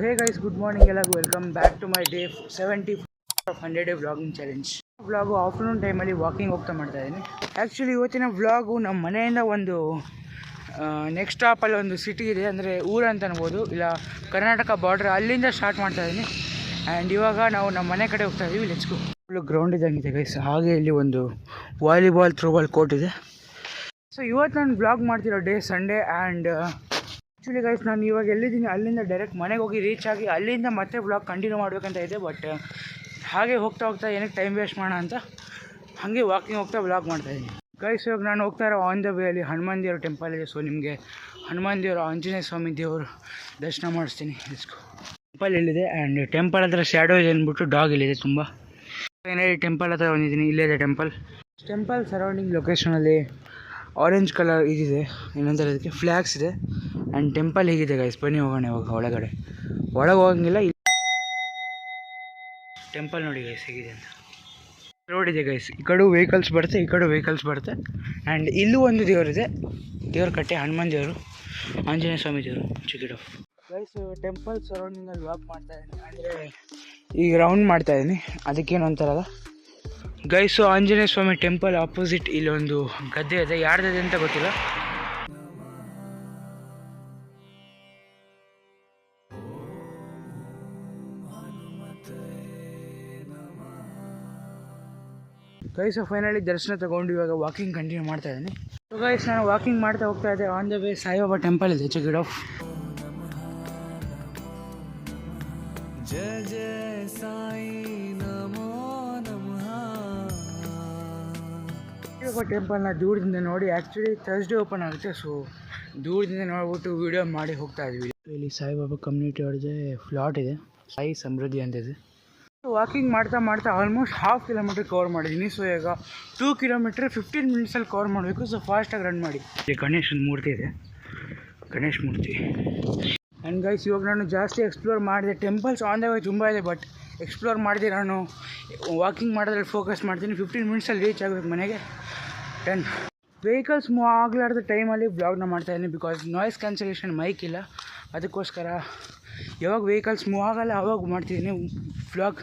ಹೇ guys good morning ಎಲ್ಲ welcome back to my day seventy of hundred day vlogging challenge vlog afternoon ಟೈಮಲ್ಲಿ walking ಹೋಗ್ತಾ ಮಾಡ್ತಾ ಇದ್ದೀನಿ. Actually ಇವತ್ತಿನ ವ್ಲಾಗು ನಮ್ಮ ಮನೆಯಿಂದ ಒಂದು ನೆಕ್ಸ್ಟ್ ಸ್ಟಾಪಲ್ಲಿ ಒಂದು ಸಿಟಿ ಇದೆ. ಅಂದರೆ ಊರು ಅಂತ ಅನ್ಬೋದು. ಇಲ್ಲ, ಕರ್ನಾಟಕ ಬಾರ್ಡ್ರ್ ಅಲ್ಲಿಂದ ಸ್ಟಾರ್ಟ್ ಮಾಡ್ತಾ ಇದ್ದೀನಿ. ಆ್ಯಂಡ್ ಇವಾಗ ನಾವು ನಮ್ಮ ಮನೆ ಕಡೆ ಹೋಗ್ತಾ ಇದ್ದೀವಿ ಲೆಚ್ಕು ಫುಲ್ಲು ಗ್ರೌಂಡ್ ಇದೆ ಗೈಸ್ ಹಾಗೆ ಇಲ್ಲಿ ಒಂದು ವಾಲಿಬಾಲ್ ಥ್ರೋಬಾಲ್ ಕೋರ್ಟ್ ಇದೆ. ಸೊ ಇವತ್ತು ನಾನು ಬ್ಲಾಗ್ ಮಾಡ್ತಿರೋ day Sunday and actually guys ನಾನು ಇವಾಗ ಎಲ್ಲಿದ್ದೀನಿ, ಅಲ್ಲಿಂದ ಡೈರೆಕ್ಟ್ ಮನೆಗೆ ಹೋಗಿ ರೀಚ್ ಆಗಿ ಅಲ್ಲಿಂದ ಮತ್ತೆ ಬ್ಲಾಗ್ ಕಂಟಿನ್ಯೂ ಮಾಡಬೇಕಂತ ಇದೆ ಬಟ್ ಹಾಗೆ ಹೋಗ್ತಾ ಹೋಗ್ತಾ ಏನಕ್ಕೆ ಟೈಮ್ ವೇಸ್ಟ್ ಮಾಡೋಣ ಅಂತ ಹಾಗೆ ವಾಕಿಂಗ್ ಹೋಗ್ತಾ ಬ್ಲಾಗ್ ಮಾಡ್ತಾಯಿದ್ದೀನಿ ಗೈಸ್ ಇವಾಗ ನಾನು ಹೋಗ್ತಾ ಇರೋ ಆನ್ ದ ವೇಯಲ್ಲಿ ಹನುಮಾನ್ ದೇವ್ರ ಟೆಂಪಲ್ ಇದೆ ಸೊ ನಿಮಗೆ ಹನುಮಾನ್ ದೇವರು ಆಂಜನೇಯ ಸ್ವಾಮಿ ದೇವರು ದರ್ಶನ ಮಾಡಿಸ್ತೀನಿ. ಟೆಂಪಲ್ ಇಲ್ಲಿದೆ ಆ್ಯಂಡ್ ಟೆಂಪಲ್ ಹತ್ರ ಶ್ಯಾಡೋ ಇದೆ ಅಂದ್ಬಿಟ್ಟು ಡಾಗ್ ಇಲ್ಲಿದೆ ತುಂಬ? ಫೈನಲಿ ಟೆಂಪಲ್ ಹತ್ರ ಬಂದಿದ್ದೀನಿ, ಇಲ್ಲೇ ಇದೆ ಟೆಂಪಲ್ ಟೆಂಪಲ್ ಸರೌಂಡಿಂಗ್ ಲೊಕೇಶನಲ್ಲಿ ಆರೆಂಜ್ ಕಲರ್ ಇದಿದೆ ಏನಂತಾರೆ ಅದಕ್ಕೆ ಫ್ಲ್ಯಾಗ್ಸ್ ಇದೆ. ಆ್ಯಂಡ್ ಟೆಂಪಲ್ ಹೇಗಿದೆ ಗೈಸ್ ಬನ್ನಿ ಹೋಗೋಣ ಇವಾಗ ಒಳಗಡೆ. ಒಳಗೆ ಹೋಗಂಗಿಲ್ಲ ಟೆಂಪಲ್ ನೋಡಿ ಗೈಸ್ ಹೇಗಿದೆ ಅಂತ. ರೋಡ್ ಇದೆ ಗೈಸ್ ಈ ಕಡೆ ವೆಹಿಕಲ್ಸ್ ಬರುತ್ತೆ, ಈ ಕಡೆ ವೆಹಿಕಲ್ಸ್ ಬರುತ್ತೆ. ಆ್ಯಂಡ್ ಇಲ್ಲೂ ಒಂದು ದೇವರಿದೆ ದೇವ್ರ ಕಟ್ಟೆ, ಹನುಮಾನ್ ದೇವರು, ಆಂಜನೇಯ ಸ್ವಾಮಿ ದೇವರು ಚಿಕಿಡಫ್ ಗೈಸ್ ಟೆಂಪಲ್ ಸರೌಂಡಿಂಗಲ್ಲಿ ವಾಕ್ ಮಾಡ್ತಾ ಇದ್ದೀನಿ. ಅಂದರೆ ಈಗ ರೌಂಡ್ ಮಾಡ್ತಾ ಇದ್ದೀನಿ. ಅದಕ್ಕೇನು ಅಂತಾರಲ್ಲ guys Anjaneya Swami temple opposite ಇಲ್ಲಿ ಒಂದು ಗದ್ದೆ ಇದೆ. ಯಾರ್ದಿದೆ ಅಂತ ಗೊತ್ತಿಲ್ಲ. ಗೈಸು ಫೈನಲಿ ದರ್ಶನ ತಗೊಂಡು ಇವಾಗ ವಾಕಿಂಗ್ ಕಂಟಿನ್ಯೂ ಮಾಡ್ತಾ ಇದ್ದೀನಿ. ಸೊ ಗೈಸ್ ನಾನು ವಾಕಿಂಗ್ ಮಾಡ್ತಾ ಹೋಗ್ತಾ ಇದ್ದೆ. On the way Saibaba temple ಇದೆ. ಚೆಗಿಡ್ ಆಫ್ ಜಯ ಜಯ ಸಾಯಿ ಸಾಯಿಬಾಬಾ ಟೆಂಪಲ್ನ ದೂರದಿಂದ ನೋಡಿ ಆ್ಯಕ್ಚುಲಿ ಥರ್ಸ್ಡೇ ಓಪನ್ ಆಗುತ್ತೆ ಸೊ ದೂರದಿಂದ ನೋಡ್ಬಿಟ್ಟು ವಿಡಿಯೋ ಮಾಡಿ ಹೋಗ್ತಾ ಇದ್ವಿ. ಇಲ್ಲಿ ಸಾಯಿಬಾಬಾ ಕಮ್ಯುನಿಟಿ ಅವ್ರದ್ದು ಫ್ಲಾಟ್ ಇದೆ. ಸಾಯಿ ಸಮೃದ್ಧಿ ಅಂತ ಇದೆ. ವಾಕಿಂಗ್ ಮಾಡ್ತಾ ಮಾಡ್ತಾ ಆಲ್ಮೋಸ್ಟ್ ಹಾಫ್ ಕಿಲೋಮೀಟರ್ ಕವರ್ ಮಾಡಿದ್ದೀನಿ. ಸೊ ಈಗ ಟೂ ಕಿಲೋಮೀಟ್ರ್ ಫಿಫ್ಟೀನ್ ಮಿನಿಟ್ಸಲ್ಲಿ ಕವರ್ ಮಾಡಬೇಕು. ಸೊ ಫಾಸ್ಟಾಗಿ ರನ್ ಮಾಡಿ. ಇಲ್ಲಿ ಗಣೇಶನ ಮೂರ್ತಿ ಇದೆ. ಗಣೇಶ ಮೂರ್ತಿ. ಆ್ಯಂಡ್ ಗೈಸ್ ಇವಾಗ ನಾನು ಜಾಸ್ತಿ ಎಕ್ಸ್ಪ್ಲೋರ್ ಮಾಡಿದೆ. ಟೆಂಪಲ್ಸ್ ಆನ್ ದ ವೇ ತುಂಬ ಇದೆ ಬಟ್ ಎಕ್ಸ್ಪ್ಲೋರ್ ಮಾಡಿದೆ ನಾನು. ವಾಕಿಂಗ್ ಮಾಡೋದ್ರಲ್ಲಿ ಫೋಕಸ್ ಮಾಡ್ತೀನಿ. ಫಿಫ್ಟೀನ್ ಮಿನಿಟ್ಸಲ್ಲಿ ರೀಚ್ ಆಗಬೇಕು ಮನೆಗೆ. ಟೆನ್ ವೆಹಿಕಲ್ಸ್ ಮೂವ್ ಆಗಲಾರ್ದ ಟೈಮಲ್ಲಿ ಬ್ಲಾಗ್ನ ಮಾಡ್ತಾಯಿದ್ದೀನಿ ಬಿಕಾಸ್ ನಾಯ್ಸ್ ಕ್ಯಾನ್ಸಲೇಷನ್ ಮೈಕ್ ಇಲ್ಲ. ಅದಕ್ಕೋಸ್ಕರ ಯಾವಾಗ ವೆಹಿಕಲ್ಸ್ ಮೂವ್ ಆಗಲ್ಲ ಅವಾಗ ಮಾಡ್ತಿದ್ದೀನಿ ಬ್ಲಾಗ್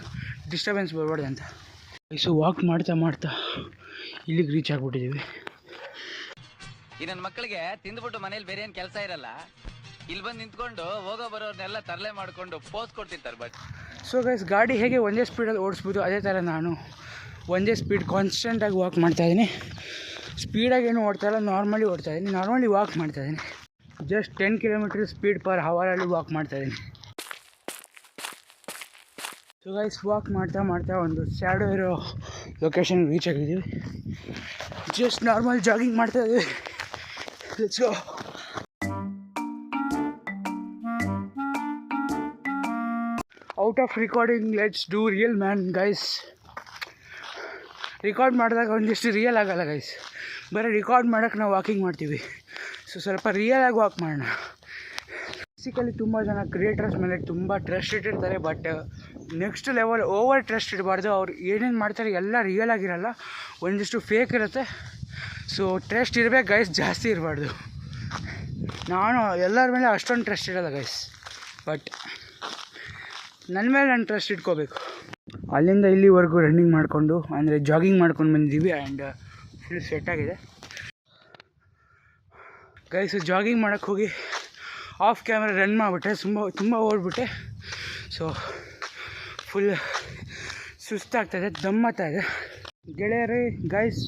ಡಿಸ್ಟರ್ಬೆನ್ಸ್ ಬರಬಾರ್ದು ಅಂತ. ಸೊ ವಾಕ್ ಮಾಡ್ತಾ ಮಾಡ್ತಾ ಇಲ್ಲಿಗೆ ರೀಚ್ ಆಗಿಬಿಟ್ಟಿದ್ದೀವಿ ಈ ನನ್ನ ಮಕ್ಕಳಿಗೆ ತಿಂದ್ಬಿಟ್ಟು ಮನೇಲಿ ಬೇರೆ ಏನು ಕೆಲಸ ಇರಲ್ಲ. ಇಲ್ಲಿ ಬಂದು ನಿಂತ್ಕೊಂಡು ಹೋಗೋ ಬರೋರ್ನೆಲ್ಲ ತರಲೆ ಮಾಡಿಕೊಂಡು ಪೋಸ್ ಕೊಡ್ತಿರ್ತಾರೆ ಬಟ್. ಸೊ ಗೈಸ್ ಗಾಡಿ ಹೇಗೆ ಒಂದೇ ಸ್ಪೀಡಲ್ಲಿ ಓಡಿಸ್ಬೋದು ಅದೇ ಥರ ನಾನು ಒಂದೇ ಸ್ಪೀಡ್ ಕಾನ್ಸ್ಟೆಂಟಾಗಿ ವಾಕ್ ಮಾಡ್ತಾಯಿದ್ದೀನಿ ಸ್ಪೀಡಾಗಿ ಏನು ಓಡ್ತಾಯಿಲ್ಲ ನಾರ್ಮಲಿ ಓಡ್ತಾಯಿದ್ದೀನಿ ನಾರ್ಮಲಿ ವಾಕ್ ಮಾಡ್ತಾಯಿದ್ದೀನಿ just ten kilometre speed per ಹವರಲ್ಲಿ walk ಮಾಡ್ತಾಯಿದ್ದೀನಿ ಸೊ ಗೈಸ್ ವಾಕ್ ಮಾಡ್ತಾ ಮಾಡ್ತಾ ಒಂದು ಸ್ಯಾಡೋ ಇರೋ ಲೊಕೇಶನ್ ರೀಚ್ ಆಗಿದ್ದೀವಿ. ಜಸ್ಟ್ ನಾರ್ಮಲ್ ಜಾಗಿಂಗ್ ಮಾಡ್ತಾ ಇದ್ದೀವಿ out of recording let's do real man guys record ಮಾಡಿದಾಗ ಒಂದಿಷ್ಟು ರಿಯಲ್ ಆಗಲ್ಲ ಗೈಸ್ ಬರೀ ರೆಕಾರ್ಡ್ ಮಾಡೋಕ್ಕೆ ನಾವು ವಾಕಿಂಗ್ ಮಾಡ್ತೀವಿ. ಸೊ ಸ್ವಲ್ಪ ರಿಯಲ್ ಆಗಿ ವಾಕ್ ಮಾಡೋಣ. ಬೇಸಿಕಲಿ ತುಂಬ ಜನ ಕ್ರಿಯೇಟರ್ಸ್ ಮೇಲೆ ತುಂಬ ಟ್ರಸ್ಟ್ ಇಟ್ಟಿರ್ತಾರೆ but next level over trust ಇಡಬಾರ್ದು ಅವ್ರು ಏನೇನು ಮಾಡ್ತಾರೆ ಎಲ್ಲ ರಿಯಲ್ ಆಗಿರಲ್ಲ. ಒಂದಿಷ್ಟು ಫೇಕ್ ಇರುತ್ತೆ. ಸೊ ಟ್ರಸ್ಟ್ ಇರಬೇಕು ಗೈಸ್ ಜಾಸ್ತಿ ಇರಬಾರ್ದು. ನಾನು ಎಲ್ಲರ ಮೇಲೆ ಅಷ್ಟೊಂದು ಟ್ರಸ್ಟ್ ಇರಲ್ಲ ಗೈಸ್ ಬಟ್ ನನ್ನ ಮೇಲೆ ನಾನು ಟ್ರಸ್ಟ್ ಇಟ್ಕೋಬೇಕು. ಅಲ್ಲಿಂದ ಇಲ್ಲಿವರೆಗೂ ರನ್ನಿಂಗ್ ಮಾಡಿಕೊಂಡು, ಅಂದರೆ ಜಾಗಿಂಗ್ ಮಾಡ್ಕೊಂಡು ಬಂದಿದ್ದೀವಿ ಆ್ಯಂಡ್ ಫುಲ್ ಸೆಟ್ ಆಗಿದೆ. ಗೈಸು ಜಾಗಿಂಗ್ ಮಾಡೋಕ್ಕೆ ಹೋಗಿ ಆಫ್ ಕ್ಯಾಮ್ರಾ ರನ್ ಮಾಡಿಬಿಟ್ಟೆ, ತುಂಬ ತುಂಬ ಓಡ್ಬಿಟ್ಟೆ. ಸೊ ಫುಲ್ ಸುಸ್ತಾಗ್ತಾಯಿದೆ ದಮ್ಮತ್ತಾ ಇದೆ. ಗೆಳೆಯರೇ ಗೈಸ್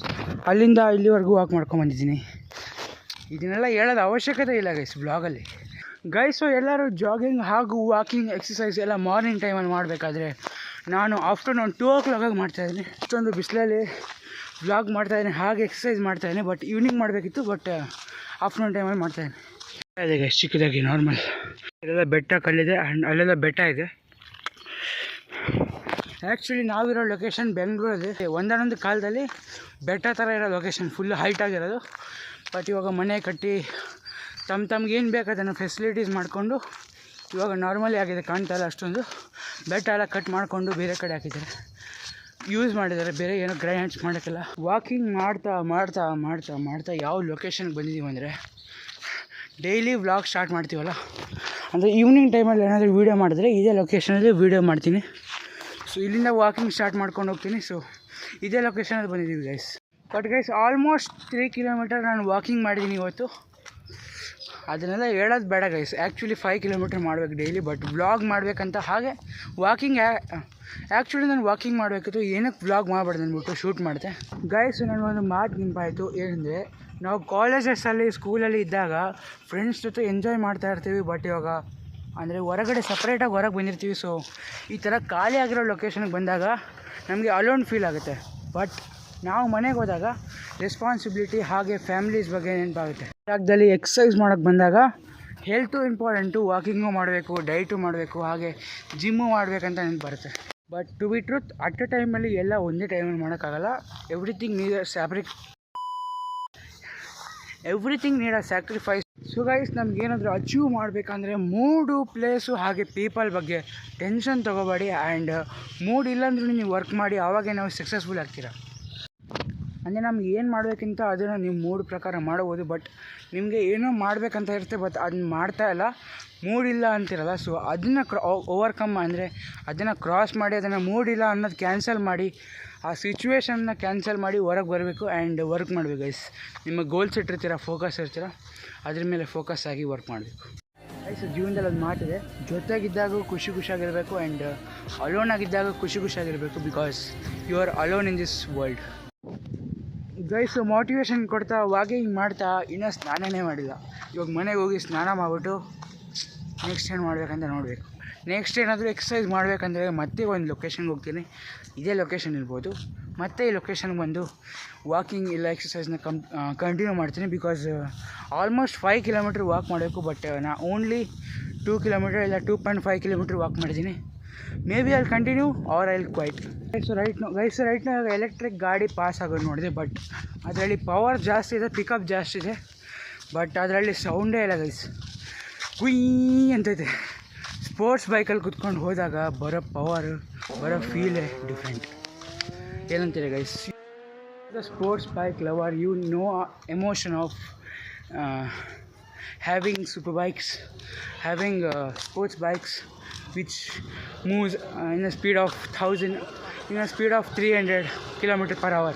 ಅಲ್ಲಿಂದ ಇಲ್ಲಿವರೆಗೂ ವಾಕ್ ಮಾಡ್ಕೊಂಬಂದಿದ್ದೀನಿ ಇದನ್ನೆಲ್ಲ ಹೇಳೋದು ಅವಶ್ಯಕತೆ ಇಲ್ಲ ಗೈಸ್ ಬ್ಲಾಗಲ್ಲಿ ಗೈಸು ಎಲ್ಲರೂ ಜಾಗಿಂಗ್ ಹಾಗೂ ವಾಕಿಂಗ್ ಎಕ್ಸಸೈಸ್ ಎಲ್ಲ ಮಾರ್ನಿಂಗ್ ಟೈಮಲ್ಲಿ ಮಾಡಬೇಕಾದ್ರೆ ನಾನು ಆಫ್ಟರ್ನೂನ್ ಟೂ ಓ ಕ್ಲಾಕಾಗಿ ಮಾಡ್ತಾಯಿದ್ದೀನಿ ಇಷ್ಟೊಂದು ಬಿಸಿಲಲ್ಲಿ ವ್ಲಾಗ್ ಮಾಡ್ತಾಯಿದ್ದೀನಿ ಹಾಗೆ ಎಕ್ಸಸೈಸ್ ಮಾಡ್ತಾಯಿದ್ದೀನಿ ಬಟ್ ಈವ್ನಿಂಗ್ ಮಾಡಬೇಕಿತ್ತು ಬಟ್ ಆಫ್ಟರ್ನೂನ್ ಟೈಮಲ್ಲಿ ಮಾಡ್ತಾಯಿದ್ದೀನಿ ಅದೇ ಗೈಸ್ ಚಿಕ್ಕದಾಗಿ ನಾರ್ಮಲ್ ಅಲ್ಲೆಲ್ಲ ಬೆಟ್ಟ ಕಲ್ಲಿದೆ ಆ್ಯಂಡ್ ಅಲ್ಲೆಲ್ಲ ಬೆಟ್ಟ ಇದೆ. ಆ್ಯಕ್ಚುಲಿ ನಾವಿರೋ ಲೊಕೇಶನ್ ಬೆಂಗಳೂರಲ್ಲಿ ಒಂದೊಂದು ಕಾಲದಲ್ಲಿ ಬೆಟ್ಟ ಥರ ಇರೋ ಲೊಕೇಶನ್ ಫುಲ್ ಹೈಟ್ ಆಗಿರೋದು. ಬಟ್ ಇವಾಗ ಮನೆ ಕಟ್ಟಿ ತಮ್ಮ ತಮ್ಗೆ ಏನು ಬೇಕು ಅದನ್ನು ಫೆಸಿಲಿಟೀಸ್ ಮಾಡಿಕೊಂಡು, ಇವಾಗ ನಾರ್ಮಲಿ ಆಗಿದೆ ಕಾಣ್ತಾ ಇಲ್ಲ ಅಷ್ಟೊಂದು. ಬೆಟ್ಟ ಎಲ್ಲ ಕಟ್ ಮಾಡಿಕೊಂಡು ಬೇರೆ ಕಡೆ ಹಾಕಿದ್ದಾರೆ. ಯೂಸ್ ಮಾಡಿದ್ದಾರೆ, ಬೇರೆ ಏನೋ ಗ್ರೈಂಡ್ಸ್ ಮಾಡೋಕ್ಕೆಲ್ಲ. ವಾಕಿಂಗ್ ಮಾಡ್ತಾ ಮಾಡ್ತಾ ಮಾಡ್ತಾ ಮಾಡ್ತಾ ಯಾವ ಲೊಕೇಶನ್ಗೆ ಬಂದಿದ್ದೀವಿ ಅಂದರೆ ಡೈಲಿ ವ್ಲಾಗ್ ಸ್ಟಾರ್ಟ್ ಮಾಡ್ತೀವಲ್ಲ? ಅಂದರೆ ಈವ್ನಿಂಗ್ ಟೈಮಲ್ಲಿ ಏನಾದರೂ ವೀಡಿಯೋ ಮಾಡಿದ್ರೆ ಇದೇ ಲೊಕೇಶನಲ್ಲಿ ವೀಡಿಯೋ ಮಾಡ್ತೀನಿ. ಸೊ ಇಲ್ಲಿಂದ ವಾಕಿಂಗ್ ಸ್ಟಾರ್ಟ್ ಮಾಡ್ಕೊಂಡು ಹೋಗ್ತೀನಿ. ಸೊ ಇದೇ ಲೊಕೇಶನಲ್ಲಿ ಬಂದಿದ್ದೀವಿ guys but guys almost three kilometre ನಾನು ವಾಕಿಂಗ್ ಮಾಡಿದ್ದೀನಿ ಇವತ್ತು. ಅದನ್ನೆಲ್ಲ ಹೇಳೋದು ಬೇಡ ಗೈಸ್ ಆ್ಯಕ್ಚುಲಿ ಫೈವ್ ಕಿಲೋಮೀಟ್ರ್ ಮಾಡ್ಬೇಕು ಡೈಲಿ ಬಟ್ ವ್ಲಾಗ್ ಮಾಡಬೇಕಂತ ಹಾಗೆ ವಾಕಿಂಗ್ ಆ್ಯಕ್ಚುಲಿ ನಾನು ವಾಕಿಂಗ್ ಮಾಡಬೇಕಿತ್ತು. ಏನಕ್ಕೆ ವ್ಲಾಗ್ ಮಾಡಬಾರ್ದು ಅಂದ್ಬಿಟ್ಟು ಶೂಟ್ ಮಾಡಿದೆ. ಗೈಸ್ ನನಗೊಂದು ಮಾತು ನೆನಪಾಯಿತು ಏನಂದರೆ, ನಾವು ಕಾಲೇಜಸ್ಸಲ್ಲಿ ಸ್ಕೂಲಲ್ಲಿ ಇದ್ದಾಗ ಫ್ರೆಂಡ್ಸ್ ಜೊತೆ ಎಂಜಾಯ್ ಮಾಡ್ತಾ ಇರ್ತೀವಿ ಬಟ್ ಇವಾಗ ಅಂದರೆ ಹೊರಗಡೆ ಸಪ್ರೇಟಾಗಿ ಹೊರಗೆ ಬಂದಿರ್ತೀವಿ ಸೊ ಈ ಥರ ಖಾಲಿ ಆಗಿರೋ ಲೊಕೇಶನ್ಗೆ ಬಂದಾಗ ನಮಗೆ ಅಲೋನ್ ಫೀಲ್ ಆಗುತ್ತೆ. ಬಟ್ ನಾವು ಮನೆಗೆ ಹೋದಾಗ ರೆಸ್ಪಾನ್ಸಿಬಿಲಿಟಿ ಹಾಗೆ ಫ್ಯಾಮಿಲೀಸ್ ಬಗ್ಗೆ ನೆನಪಾಗುತ್ತೆ. ಜಾಗದಲ್ಲಿ ಎಕ್ಸಸೈಸ್ ಮಾಡೋಕ್ಕೆ ಬಂದಾಗ ಹೆಲ್ತು ಇಂಪಾರ್ಟೆಂಟು ವಾಕಿಂಗು ಮಾಡಬೇಕು ಡೈಟು ಮಾಡಬೇಕು, ಹಾಗೆ ಜಿಮ್ಮು ಮಾಡಬೇಕಂತ ನೆನಪು ಬರುತ್ತೆ. But to be truth at a ಟೈಮಲ್ಲಿ ಎಲ್ಲ ಒಂದೇ ಟೈಮಲ್ಲಿ ಮಾಡೋಕ್ಕಾಗಲ್ಲ. Everything need ಸ್ಯಾಬ್ರಿಕ್ everything need a sacrifice so guys ನಮ್ಗೇನಾದರೂ achieve ಮಾಡಬೇಕಂದ್ರೆ ಮೂಡು ಪ್ಲೇಸು ಹಾಗೆ ಪೀಪಲ್ ಬಗ್ಗೆ ಟೆನ್ಷನ್ ತೊಗೋಬೇಡಿ. ಆ್ಯಂಡ್ ಮೂಡ್ ಇಲ್ಲಾಂದ್ರೂ ನೀವು ವರ್ಕ್ ಮಾಡಿ, ಆವಾಗೇ ನಾವು ಸಕ್ಸಸ್ಫುಲ್ ಆಗ್ತೀರಾ? ಅಂದರೆ ನಮ್ಗೆ ಏನು ಮಾಡಬೇಕಂತ ಅದನ್ನು ನೀವು ಮೂಡ್ ಪ್ರಕಾರ ಮಾಡ್ಬೋದು ಬಟ್ ನಿಮಗೆ ಏನೋ ಮಾಡಬೇಕಂತ ಇರುತ್ತೆ ಬಟ್ ಅದನ್ನ ಮಾಡ್ತಾ ಇಲ್ಲ. ಮೂಡ್ ಇಲ್ಲ ಅಂತಿರಲ್ಲ ಸೊ ಅದನ್ನು ಕ್ರ ಓವರ್ಕಮ್ ಅಂದರೆ ಅದನ್ನು ಕ್ರಾಸ್ ಮಾಡಿ, ಅದನ್ನು ಇಲ್ಲ ಅನ್ನೋದು ಕ್ಯಾನ್ಸಲ್ ಮಾಡಿ, ಆ ಸಿಚುವೇಶನ್ನ ಕ್ಯಾನ್ಸಲ್ ಮಾಡಿ ಹೊರಗೆ ಬರಬೇಕು ಆ್ಯಂಡ್ ವರ್ಕ್ ಮಾಡಬೇಕು ಗೈಸ್ ನಿಮ್ಮ ಗೋಲ್ಸ್ ಇಟ್ಟಿರ್ತೀರ ಫೋಕಸ್ ಇರ್ತೀರ, ಅದ್ರ ಮೇಲೆ ಫೋಕಸ್ ಆಗಿ ವರ್ಕ್ ಮಾಡಬೇಕು. ಗೈಸ್ ಜೀವನದಲ್ಲಿ ಅದು ಮಾಡಿದೆ ಜೊತೆಗಿದ್ದಾಗ ಖುಷಿ ಖುಷಿಯಾಗಿರಬೇಕು ಆ್ಯಂಡ್ ಅಲೋನ್ ಆಗಿದ್ದಾಗ ಖುಷಿ ಖುಷಿಯಾಗಿರಬೇಕು because you are alone in this world guys motivation ಕೊಡ್ತಾ ವಾಕಿಂಗ್ ಮಾಡ್ತಾ, ಇನ್ನೂ ಸ್ನಾನನೇ ಮಾಡಿಲ್ಲ. ಇವಾಗ ಮನೆಗೆ ಹೋಗಿ ಸ್ನಾನ ಮಾಡಿಬಿಟ್ಟು ನೆಕ್ಸ್ಟ್ ಏನು ಮಾಡಬೇಕಂತ ನೋಡಬೇಕು. ನೆಕ್ಸ್ಟ್ ಏನಾದರೂ ಎಕ್ಸಸೈಸ್ ಮಾಡಬೇಕಂದ್ರೆ ಮತ್ತೆ ಒಂದು ಲೊಕೇಶನ್ಗೆ ಹೋಗ್ತೀನಿ. ಇದೇ ಲೊಕೇಶನ್ ಇರ್ಬೋದು. ಮತ್ತೆ ಈ ಲೊಕೇಶನ್ಗೆ ಬಂದು ವಾಕಿಂಗ್ ಇಲ್ಲ ಎಕ್ಸಸೈಸ್ನ ಕಂ ಕಂಟಿನ್ಯೂ ಮಾಡ್ತೀನಿ because almost five kilometre walk ಮಾಡಬೇಕು ಬಟ್ ನಾ ಓನ್ಲಿ ಟೂ ಕಿಲೋಮೀಟರ್ ಇಲ್ಲ two point five kilometre walk ಮಾಡಿದ್ದೀನಿ. ಮೇ ಬಿ ಅಲ್ಲಿ continue or I'll quit guys right guys right electric ಗಾಡಿ ಪಾಸ್ ಆಗೋದು ನೋಡಿದೆ ಬಟ್ ಅದರಲ್ಲಿ ಪವರ್ ಜಾಸ್ತಿ ಇದೆ ಪಿಕಪ್ ಜಾಸ್ತಿ ಇದೆ ಬಟ್ ಅದರಲ್ಲಿ ಸೌಂಡೇ ಇಲ್ಲ ಗೈಸ್ ಕುಯ್ ಅಂತೈತೆ ಸ್ಪೋರ್ಟ್ಸ್ ಬೈಕಲ್ಲಿ ಕುತ್ಕೊಂಡು ಹೋದಾಗ ಬರೋ ಪವರ್ ಬರೋ ಫೀಲೇ ಡಿಫ್ರೆಂಟ್ ಏನಂತೀರಿ guys the sports bike lover you know emotion of having super bikes, having uh, sports bikes which moves uh, in a speed of 1000 in a speed of 300 kilometer per hour